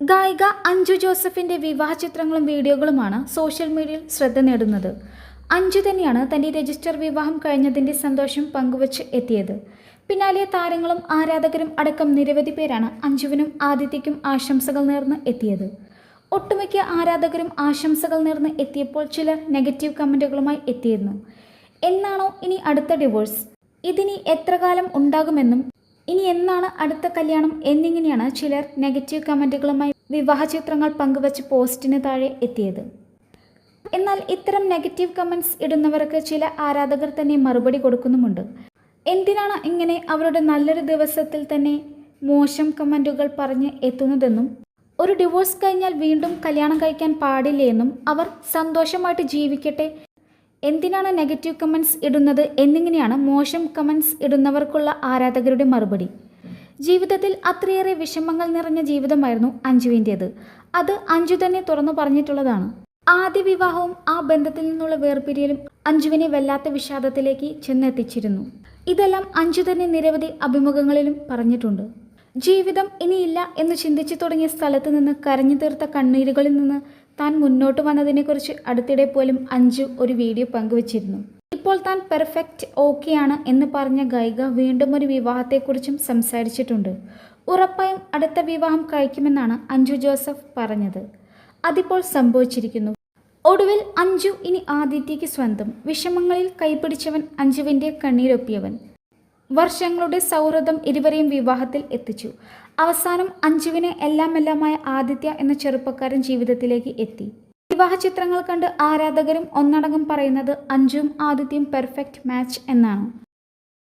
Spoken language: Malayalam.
ഗായിക അഞ്ജു ജോസഫിന്റെ വിവാഹ ചിത്രങ്ങളും വീഡിയോകളുമാണ് സോഷ്യൽ മീഡിയയിൽ ശ്രദ്ധ നേടുന്നത്. അഞ്ജു തന്നെയാണ് തന്റെ രജിസ്റ്റർ വിവാഹം കഴിഞ്ഞതിന്റെ സന്തോഷം പങ്കുവച്ച് എത്തിയത്. പിന്നാലെ താരങ്ങളും ആരാധകരും അടക്കം നിരവധി പേരാണ് അഞ്ജുവിനും ആദിത്യയ്ക്കും ആശംസകൾ നേർന്ന് എത്തിയത്. ഒട്ടുമിക്ക ആരാധകരും ആശംസകൾ നേർന്ന് എത്തിയപ്പോൾ ചില നെഗറ്റീവ് കമന്റുകളുമായി എത്തിയിരുന്നു. എന്നാണോ ഇനി അടുത്ത ഡിവോഴ്സ്? ഇതിനി എത്ര കാലം ഉണ്ടാകുമെന്നും ഇനി എന്നാണ് അടുത്ത കല്യാണം എന്നിങ്ങനെയാണ് ചിലർ നെഗറ്റീവ് കമന്റുകളുമായി വിവാഹ ചിത്രങ്ങൾ പങ്കുവച്ച് പോസ്റ്റിന് താഴെ എത്തിയത്. എന്നാൽ ഇത്തരം നെഗറ്റീവ് കമന്റ്സ് ഇടുന്നവർക്ക് ചില ആരാധകർ തന്നെ മറുപടി കൊടുക്കുന്നുമുണ്ട്. എന്തിനാണ് ഇങ്ങനെ അവരുടെ നല്ലൊരു ദിവസത്തിൽ തന്നെ മോശം കമന്റുകൾ പറഞ്ഞ് എത്തുന്നതെന്നും ഒരു ഡിവോഴ്സ് കഴിഞ്ഞാൽ വീണ്ടും കല്യാണം കഴിക്കാൻ പാടില്ലേ അവർ സന്തോഷമായിട്ട് ജീവിക്കട്ടെ എന്തിനാണ് നെഗറ്റീവ് കമൻസ് ഇടുന്നത് എന്നിങ്ങനെയാണ് മോശം കമൻസ് ഇടുന്നവർക്കുള്ള ആരാധകരുടെ മറുപടി. ജീവിതത്തിൽ അത്രയേറെ വിഷമങ്ങൾ നിറഞ്ഞ ജീവിതമായിരുന്നു അഞ്ജുവിന്റേത്. അത് അഞ്ജു തന്നെ തുറന്നു പറഞ്ഞിട്ടുള്ളതാണ്. ആദ്യ വിവാഹവും ആ ബന്ധത്തിൽ നിന്നുള്ള വേർപിരിയലും അഞ്ജുവിനെ വല്ലാത്ത വിഷാദത്തിലേക്ക് ചെന്നെത്തിച്ചിരുന്നു. ഇതെല്ലാം അഞ്ജു തന്നെ നിരവധി അഭിമുഖങ്ങളിലും പറഞ്ഞിട്ടുണ്ട്. ജീവിതം ഇനിയില്ല എന്ന് ചിന്തിച്ചു തുടങ്ങിയ സ്ഥലത്ത് നിന്ന് കരഞ്ഞു തീർത്ത കണ്ണീരുകളിൽ നിന്ന് താൻ മുന്നോട്ട് വന്നതിനെക്കുറിച്ച് അടുത്തിടെ പോലും അഞ്ജു ഒരു വീഡിയോ പങ്കുവച്ചിരുന്നു. ഇപ്പോൾ താൻ പെർഫെക്റ്റ് ഓക്കെയാണ് എന്ന് പറഞ്ഞ ഗായിക വീണ്ടും ഒരു വിവാഹത്തെക്കുറിച്ചും സംസാരിച്ചിട്ടുണ്ട്. ഉറപ്പായും അടുത്ത വിവാഹം കഴിക്കുമെന്നാണ് അഞ്ജു ജോസഫ് പറഞ്ഞത്. അതിപ്പോൾ സംഭവിച്ചിരിക്കുന്നു. ഒടുവിൽ അഞ്ജു ഇനി ആദിത്യയ്ക്ക് സ്വന്തം. വിഷമങ്ങളിൽ കൈപിടിച്ചവൻ അഞ്ജുവിന്റെ കണ്ണീരൊപ്പിയവൻ. വർഷങ്ങളുടെ സൗഹൃദം ഇരുവരെയും വിവാഹത്തിൽ എത്തിച്ചു. അവസാനം അഞ്ജുവിനെ എല്ലാം എല്ലാമായ ആദിത്യ എന്ന ചെറുപ്പക്കാരൻ ജീവിതത്തിലേക്ക് എത്തി. വിവാഹ ചിത്രങ്ങൾ കണ്ട് ആരാധകരും ഒന്നടങ്കം പറയുന്നത് അഞ്ജുവും ആദിത്യം പെർഫെക്റ്റ് മാച്ച് എന്നാണ്.